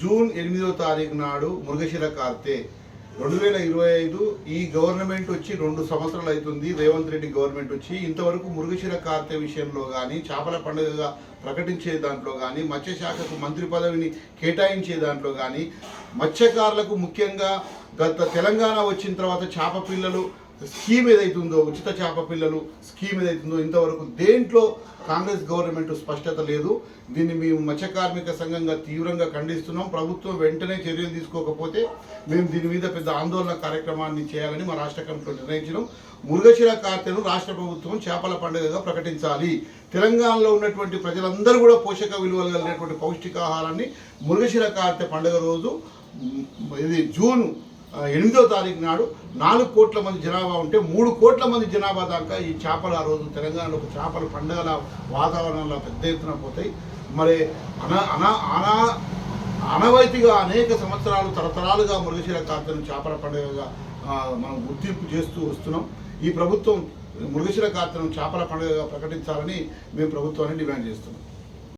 June ఎనిమిదో తారీఖు నాడు మృగశిర కార్తె. రెండు వేల ఇరవై ఐదు ఈ గవర్నమెంట్ వచ్చి రెండు సంవత్సరాలు అవుతుంది. రేవంత్ రెడ్డి గవర్నమెంట్ వచ్చి ఇంతవరకు మృగశిర కార్తె విషయంలో కానీ చేపల పండుగగా ప్రకటించే దాంట్లో కానీ మత్స్యశాఖకు మంత్రి పదవిని కేటాయించే దాంట్లో కానీ మత్స్యకారులకు ముఖ్యంగా గత తెలంగాణ వచ్చిన తర్వాత చేప పిల్లలు స్కీమ్ ఏదైతుందో ఉచిత చేప పిల్లలు స్కీమ్ ఏదైతుందో ఇంతవరకు దేంట్లో కాంగ్రెస్ గవర్నమెంట్ స్పష్టత లేదు. దీన్ని మేము మత్స్య కార్మిక సంఘంగా తీవ్రంగా ఖండిస్తున్నాం. ప్రభుత్వం వెంటనే చర్యలు తీసుకోకపోతే మేము దీని మీద పెద్ద ఆందోళన కార్యక్రమాన్ని చేయాలని మా రాష్ట్ర కమిటీలో నిర్ణయించడం మృగశిర కార్తెను రాష్ట్ర ప్రభుత్వం చేపల పండుగగా ప్రకటించాలి. తెలంగాణలో ఉన్నటువంటి ప్రజలందరూ కూడా పోషక విలువలు కలిగినటువంటి పౌష్టికాహారాన్ని మృగశిర కార్తె పండుగ రోజు ఇది జూన్ ఎనిమిదో తారీఖు నాడు నాలుగు కోట్ల మంది జనాభా ఉంటే మూడు కోట్ల మంది జనాభా దాకా ఈ చేపలు ఆ రోజు తెలంగాణలో చేపల పండుగల వాతావరణంలో పెద్ద ఎత్తున పోతాయి. మరి అనా అనా అనా అనవైతిగా అనేక సంవత్సరాలు తరతరాలుగా మృగశీల కార్తెను చేపల పండుగగా మనం గుర్తింపు చేస్తూ వస్తున్నాం. ఈ ప్రభుత్వం మృగశీల కార్తెను చేపల పండుగగా ప్రకటించాలని మేము ప్రభుత్వాన్ని డిమాండ్ చేస్తున్నాం.